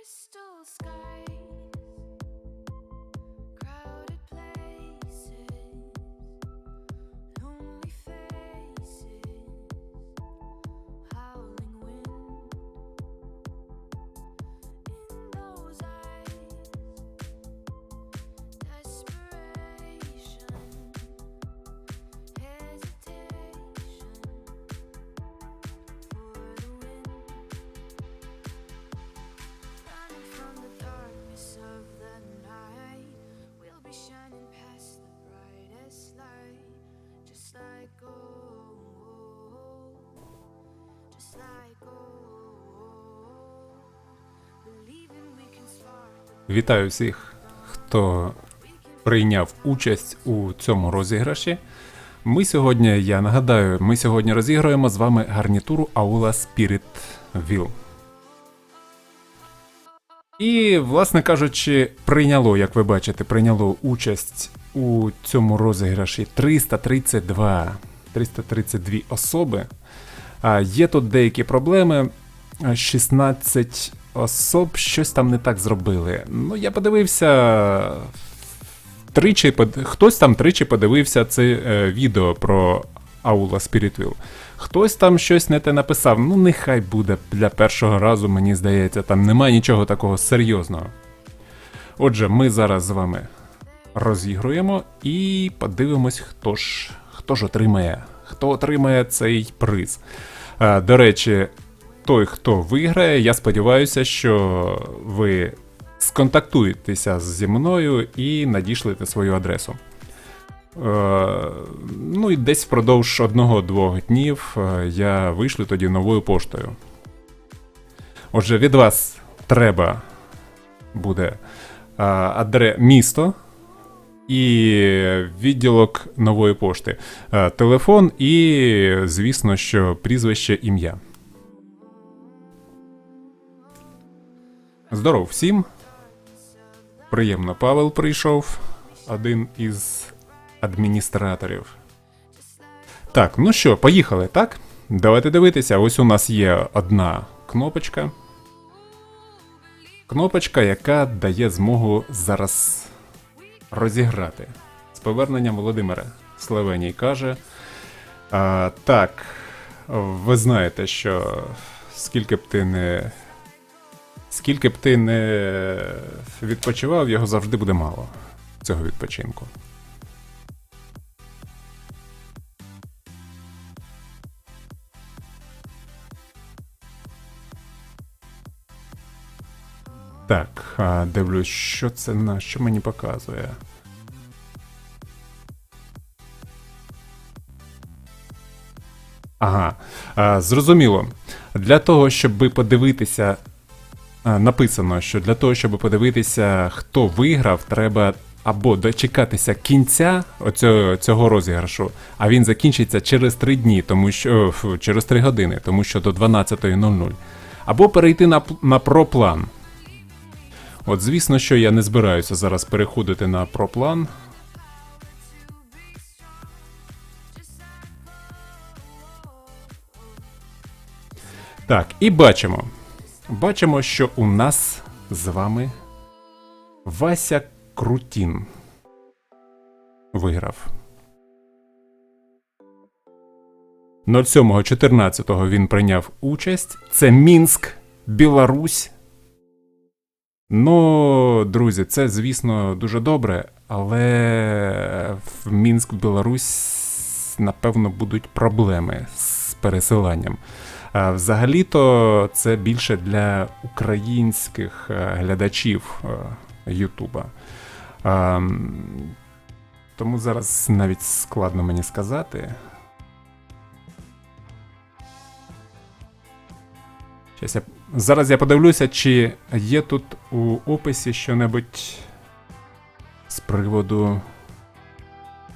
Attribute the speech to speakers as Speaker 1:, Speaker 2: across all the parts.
Speaker 1: crystal sky.
Speaker 2: Вітаю всіх, хто прийняв участь у цьому розіграші. Ми сьогодні, я нагадаю, ми сьогодні розіграємо з вами гарнітуру Aula Spirit Wheel. І, власне кажучи, прийняло, як ви бачите, прийняло участь у цьому розіграші 332, 332 особи. Є тут деякі проблеми. 16 особ щось там не так зробили. Ну, я подивився. Тричі, хтось там тричі подивився це е, відео про Аула Spiritville. Хтось там щось не те написав. Ну, нехай буде для першого разу, мені здається, там немає нічого такого серйозного. Отже, ми зараз з вами розігруємо і подивимось, хто ж, хто ж отримає, хто отримає цей приз. Е, До речі, той, хто виграє, я сподіваюся, що ви сконтактуєтеся зі мною і надішлете свою адресу. Е, ну і десь впродовж одного-двох днів е, я вишлю тоді новою поштою. Отже, від вас треба буде е, адре місто і відділок нової пошти, телефон і, звісно, що прізвище ім'я. Здоров всім. Приємно, Павел прийшов, один із адміністраторів. Так, ну що, поїхали, так? Давайте дивитися. Ось у нас є одна кнопочка. Кнопочка, яка дає змогу зараз розіграти. З поверненням Володимира Славеній каже. А, так, ви знаєте, що скільки б ти не. Скільки б ти не відпочивав, його завжди буде мало цього відпочинку. Так, дивлюсь, що це на що мені показує. Ага, зрозуміло. Для того, щоб подивитися написано, що для того, щоб подивитися, хто виграв, треба або дочекатися кінця оцього, цього розіграшу, а він закінчиться через 3 дні, тому що о, фу, через 3 години, тому що до 12.00. Або перейти на, на проплан. От, звісно, що я не збираюся зараз переходити на проплан. Так, і бачимо. Бачимо, що у нас з вами Вася Крутін виграв. 07.14 він прийняв участь. Це Мінськ, Білорусь. Ну, друзі, це, звісно, дуже добре, але в Мінськ, Білорусь, напевно, будуть проблеми з пересиланням. Взагалі-то це більше для українських е, глядачів е, Ютуба. Тому зараз навіть складно мені сказати. Я... Зараз я подивлюся, чи є тут у описі щонебудь з приводу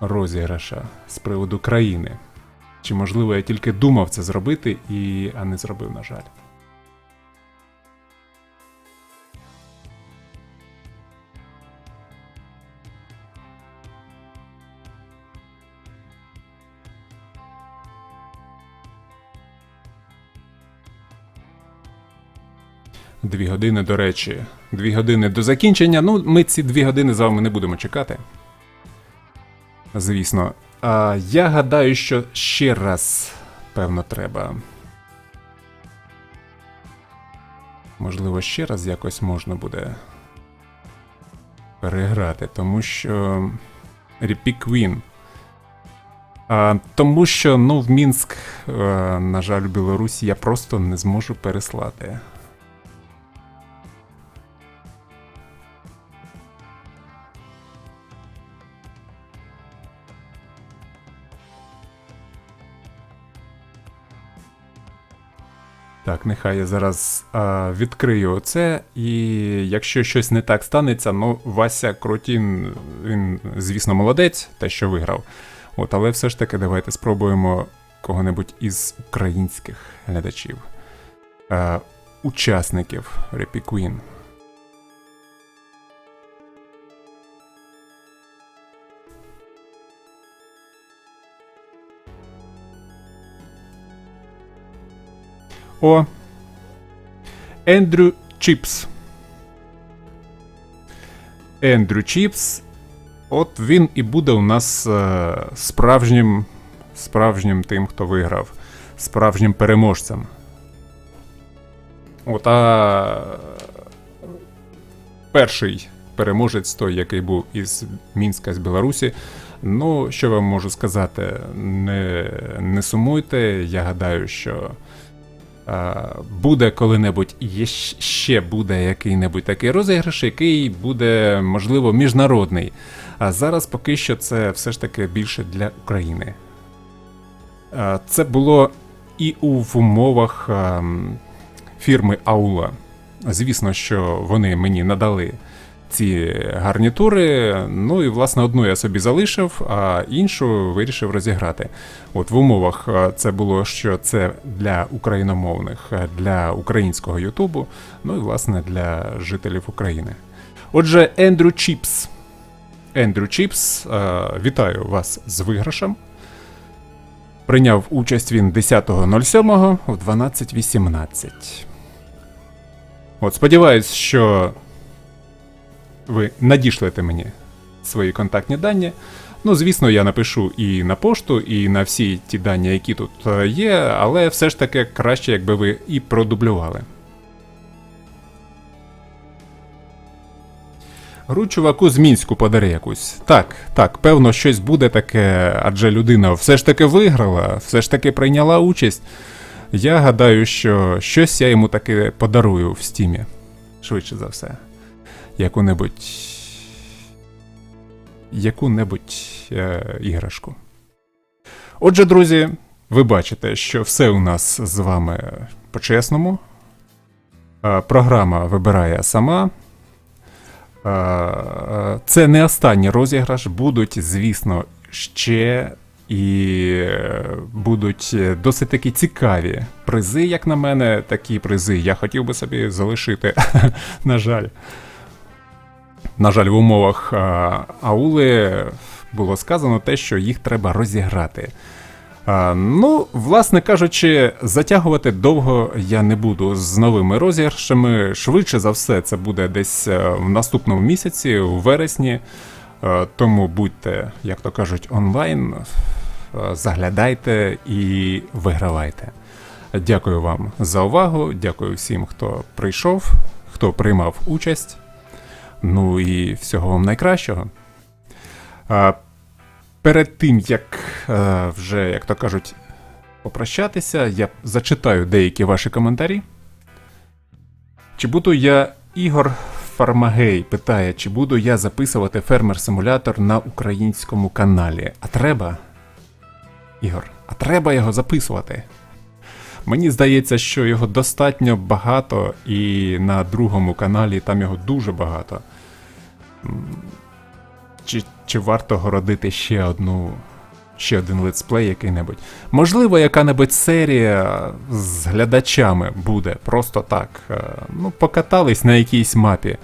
Speaker 2: розіграша, з приводу країни. Чи можливо я тільки думав це зробити, і... а не зробив, на жаль. Дві години, до речі, дві години до закінчення. Ну, ми ці дві години з вами не будемо чекати. Звісно. А я гадаю, що ще раз, певно, треба. Можливо, ще раз якось можна буде переграти, тому що. Queen. А, тому що, ну, в Мінськ, е, на жаль, в Білорусі я просто не зможу переслати. Так, нехай я зараз а, відкрию оце, і якщо щось не так станеться, ну Вася Крутін, він, звісно, молодець, те, що виграв. От, але все ж таки, давайте спробуємо кого-небудь із українських глядачів, а, учасників Репі О. Ендрю Чіпс. Ендрю Чіпс. От він і буде у нас е, справжнім, справжнім тим, хто виграв, справжнім переможцем. От, а перший переможець, той, який був із Мінська, з Білорусі. Ну, що вам можу сказати, не, не сумуйте. Я гадаю, що буде коли-небудь і ще буде який-небудь такий розіграш, який буде, можливо, міжнародний. А зараз поки що це все ж таки більше для України. Це було і у умовах ам, фірми Аула. Звісно, що вони мені надали ці гарнітури. Ну і власне одну я собі залишив, а іншу вирішив розіграти. От в умовах е, це було, що це для україномовних, е, для українського Ютубу, ну і власне для жителів України. Отже, Ендрю Чіпс. Ендрю Чіпс, е, вітаю вас з виграшем. Прийняв участь він 10.07 в 12.18. От, сподіваюсь, що ви надішлете мені свої контактні дані. Ну, звісно, я напишу і на пошту, і на всі ті дані, які тут е, є, але все ж таки краще, якби ви і продублювали. Гру чуваку з Мінську подари якусь. Так, так, певно, щось буде таке, адже людина все ж таки виграла, все ж таки прийняла участь. Я гадаю, що щось я йому таки подарую в стімі. Швидше за все. Яку-небудь. Яку-небудь е, іграшку. Отже, друзі, ви бачите, що все у нас з вами по-чесному. Е, Програма вибирає сама. Е, Це не останній розіграш. Будуть, звісно, ще і е, будуть е, досить такі цікаві призи, як на мене, такі призи я хотів би собі залишити. На жаль. На жаль, в умовах а, аули було сказано те, що їх треба розіграти. А, ну, власне кажучи, затягувати довго я не буду з новими розіграшами. Швидше за все, це буде десь е, в наступному місяці, у вересні. Е, Тому будьте, як то кажуть, онлайн, е, заглядайте і вигравайте. Дякую вам за увагу. Дякую всім, хто прийшов, хто приймав участь. Ну і всього вам найкращого. Перед тим, як е, вже, як то кажуть, попрощатися, я зачитаю деякі ваші коментарі. Чи буду я Ігор Фармагей питає, чи буду я записувати фермер-симулятор на українському каналі. А треба? Ігор, а треба його записувати. Мені здається, що його достатньо багато, і на другому каналі там його дуже багато. Чи, чи варто городити ще одну. Ще один летсплей який-небудь. Можливо, яка-небудь серія з глядачами буде просто так. е, Ну, покатались на якійсь мапі.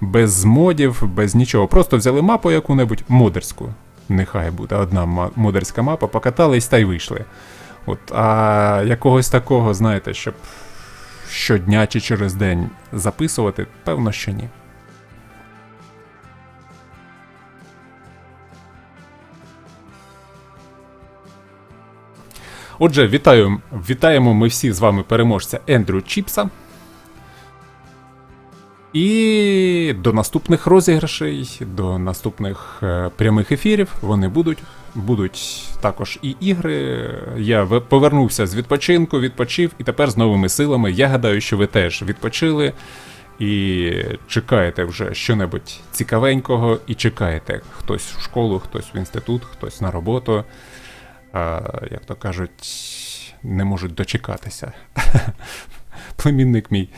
Speaker 2: Без модів, без нічого. Просто взяли мапу яку-небудь модерську. Нехай буде одна модерська мапа, покатались та й вийшли. От, а якогось такого, знаєте, щоб щодня чи через день записувати? Певно, що ні. Отже, вітаю, вітаємо ми всі з вами переможця Ендрю Чіпса. І до наступних розіграшей, до наступних е, прямих ефірів вони будуть. Будуть також і ігри. Я повернувся з відпочинку, відпочив, і тепер з новими силами. Я гадаю, що ви теж відпочили і чекаєте вже щонебудь цікавенького, і чекаєте хтось в школу, хтось в інститут, хтось на роботу. А, як то кажуть, не можуть дочекатися. Племінник мій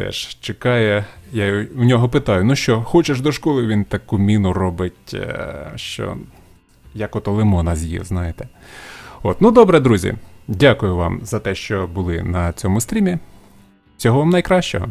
Speaker 2: теж чекає. Я у нього питаю: ну що, хочеш до школи? Він таку міну робить, е, що як ото лимона з'їв, знаєте. От, ну добре, друзі. Дякую вам за те, що були на цьому стрімі. Всього вам найкращого.